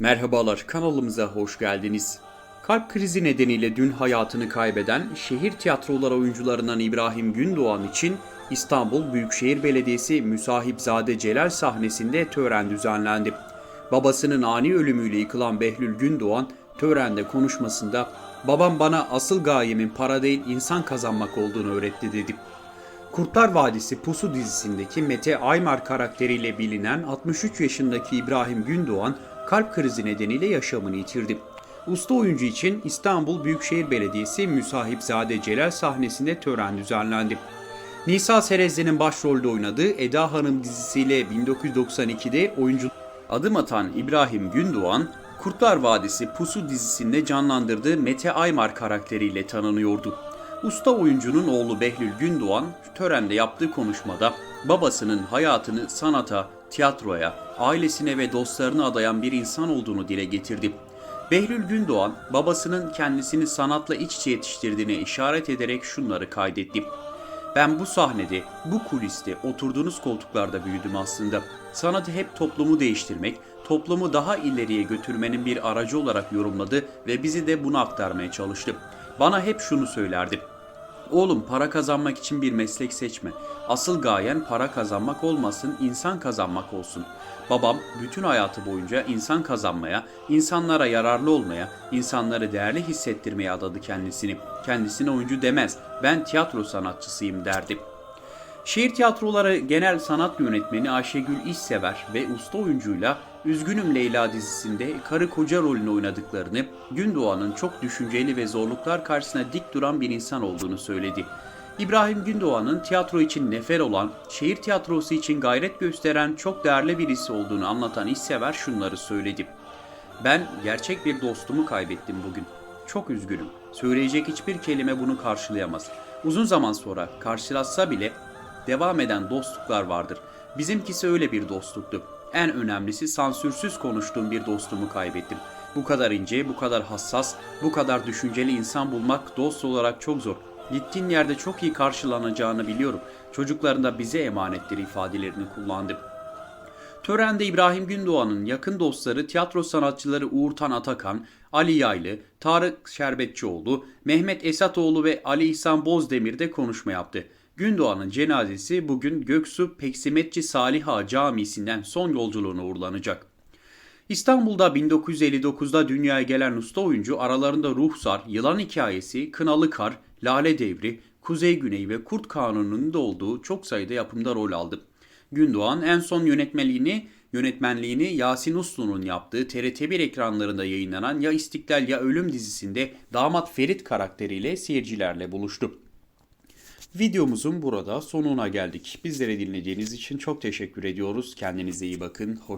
Merhabalar, kanalımıza hoş geldiniz. Kalp krizi nedeniyle dün hayatını kaybeden şehir tiyatroları oyuncularından İbrahim Gündoğan için İstanbul Büyükşehir Belediyesi Müsahipzade Celal sahnesinde tören düzenlendi. Babasının ani ölümüyle yıkılan Behlül Gündoğan törende konuşmasında "Babam bana asıl gayemin para değil insan kazanmak olduğunu öğretti." dedi. Kurtlar Vadisi Pusu dizisindeki Mete Aymar karakteriyle bilinen 63 yaşındaki İbrahim Gündoğan kalp krizi nedeniyle yaşamını yitirdi. Usta oyuncu için İstanbul Büyükşehir Belediyesi Müsahipzade Celal sahnesinde tören düzenlendi. Nisa Serezli'nin başrolde oynadığı Eda Hanım dizisiyle 1992'de oyuncu adım atan İbrahim Gündoğan, Kurtlar Vadisi Pusu dizisinde canlandırdığı Mete Aymar karakteriyle tanınıyordu. Usta oyuncunun oğlu Behlül Gündoğan törende yaptığı konuşmada babasının hayatını sanata, tiyatroya, ailesine ve dostlarına adayan bir insan olduğunu dile getirdi. Behlül Gündoğan babasının kendisini sanatla iç içe yetiştirdiğine işaret ederek şunları kaydetti. Ben bu sahnede, bu kuliste, oturduğunuz koltuklarda büyüdüm aslında. Sanatı hep toplumu değiştirmek, toplumu daha ileriye götürmenin bir aracı olarak yorumladı ve bizi de bunu aktarmaya çalıştı. Bana hep şunu söylerdi. Oğlum para kazanmak için bir meslek seçme. Asıl gayen para kazanmak olmasın, insan kazanmak olsun. Babam bütün hayatı boyunca insan kazanmaya, insanlara yararlı olmaya, insanları değerli hissettirmeye adadı kendisini. Kendisine oyuncu demez, ben tiyatro sanatçısıyım derdi. Şehir Tiyatroları Genel Sanat Yönetmeni Ayşegül İşsever ve usta oyuncuyla Üzgünüm Leyla dizisinde karı koca rolünü oynadıklarını, Gündoğan'ın çok düşünceli ve zorluklar karşısında dik duran bir insan olduğunu söyledi. İbrahim Gündoğan'ın tiyatro için nefer olan, şehir tiyatrosu için gayret gösteren çok değerli birisi olduğunu anlatan İşsever şunları söyledi. Ben gerçek bir dostumu kaybettim bugün. Çok üzgünüm. Söyleyecek hiçbir kelime bunu karşılayamaz. Uzun zaman sonra karşılaşsa bile devam eden dostluklar vardır. Bizimkisi öyle bir dostluktu. En önemlisi sansürsüz konuştuğum bir dostumu kaybettim. Bu kadar ince, bu kadar hassas, bu kadar düşünceli insan bulmak dost olarak çok zor. Gittiğin yerde çok iyi karşılanacağını biliyorum. Çocukların da bize emanetleri ifadelerini kullandı. Törende İbrahim Gündoğan'ın yakın dostları tiyatro sanatçıları Uğurtan Atakan, Ali Yaylı, Tarık Şerbetçioğlu, Mehmet Esatoğlu ve Ali İhsan Bozdemir de konuşma yaptı. Gündoğan'ın cenazesi bugün Göksu Peksimetçi Salih Ağa Camisi'nden son yolculuğuna uğurlanacak. İstanbul'da 1959'da dünyaya gelen usta oyuncu aralarında Ruhsar, Yılan Hikayesi, Kınalı Kar, Lale Devri, Kuzey Güney ve Kurt Kanunu'nun da olduğu çok sayıda yapımda rol aldı. Gündoğan en son yönetmenliğini yönetmenliğini Yasin Uslu'nun yaptığı TRT1 ekranlarında yayınlanan Ya İstiklal Ya Ölüm dizisinde damat Ferit karakteriyle seyircilerle buluştu. Videomuzun burada sonuna geldik. Bizleri dinlediğiniz için çok teşekkür ediyoruz. Kendinize iyi bakın. Hoşçakalın.